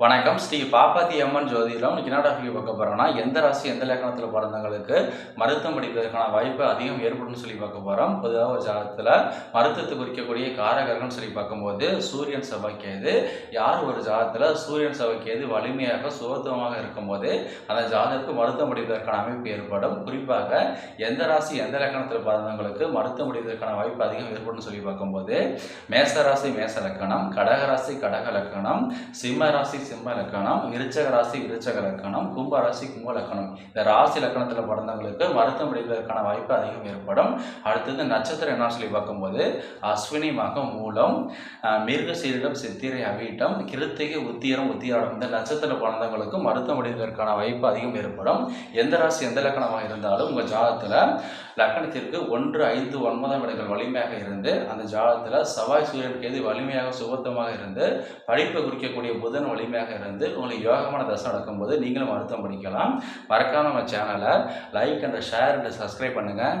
வணக்கம். ஸ்ரீ பாப்பாத்தி அம்மன் ஜோதிடம். இன்னைக்கு என்ன டாபிக் பார்க்க போகிறோம்னா எந்த ராசி எந்த லக்கணத்தில் பிறந்தவங்களுக்கு மருத்துவம் படிப்பதற்கான வாய்ப்பு அதிகம் ஏற்படும் சொல்லி பார்க்க போகிறோம் பொதுவாக ஒரு ஜாதகத்தில் மருத்துவத்தை குறிக்கக்கூடிய காரகர்கள்னு சொல்லி பார்க்கும்போது சூரியன் செவ்வாய் யார் ஒரு ஜாதகத்தில் சூரியன் செவ்வாய் வலிமையாக சுகத்துவமாக இருக்கும்போது அந்த ஜாதகத்துக்கு மருத்துவம் படிப்பதற்கான அமைப்பு ஏற்படும். குறிப்பாக எந்த ராசி எந்த லக்கணத்தில் பிறந்தவங்களுக்கு மருத்துவம் படிப்பதற்கான வாய்ப்பு அதிகம் ஏற்படும் சொல்லி பார்க்கும்போது மேச ராசி மேச லக்கணம் கடகராசி கடக லக்கணம் சிம்ம ராசி சிம்ம லக்கணம் விருச்சக ராசி விருச்சக லக்கணம் கும்ப ராசி கும்ப லக்கணம். இந்த ராசி லக்கணத்தில் பிறந்தவங்களுக்கு மருத்துவம் படிப்பதற்கான வாய்ப்பு அதிகம் ஏற்படும். அடுத்தது நட்சத்திரம் என்ன சொல்லி பார்க்கும்போது அஸ்வினி மகம் மூலம் மிருக சீரிடம் சித்திரை அவிட்டம் கிருத்திகை உத்திரம் உத்தியாடம் இந்த நட்சத்திர பிறந்தவங்களுக்கு மருத்துவம் படிப்பதற்கான வாய்ப்பு அதிகம் ஏற்படும். எந்த ராசி எந்த லக்கணமாக இருந்தாலும் உங்கள் ஜாதகத்தில் லக்கணத்திற்கு ஒன்று ஐந்து ஒன்பதாம் இடங்கள் வலிமையாக இருந்து அந்த ஜாதகத்தில் செவ்வாய் சூரியன் கேது வலிமையாக சுபத்தமாக இருந்து படிப்பை குறிக்கக்கூடிய புதன் வலிமையாக இருந்து உங்களுக்கு யோகமான தசை நடக்கும்போது நீங்களும் அழுத்தம் பண்ணிக்கலாம் மறக்காம நம்ம சேனலை like and share and subscribe பண்ணுங்கள்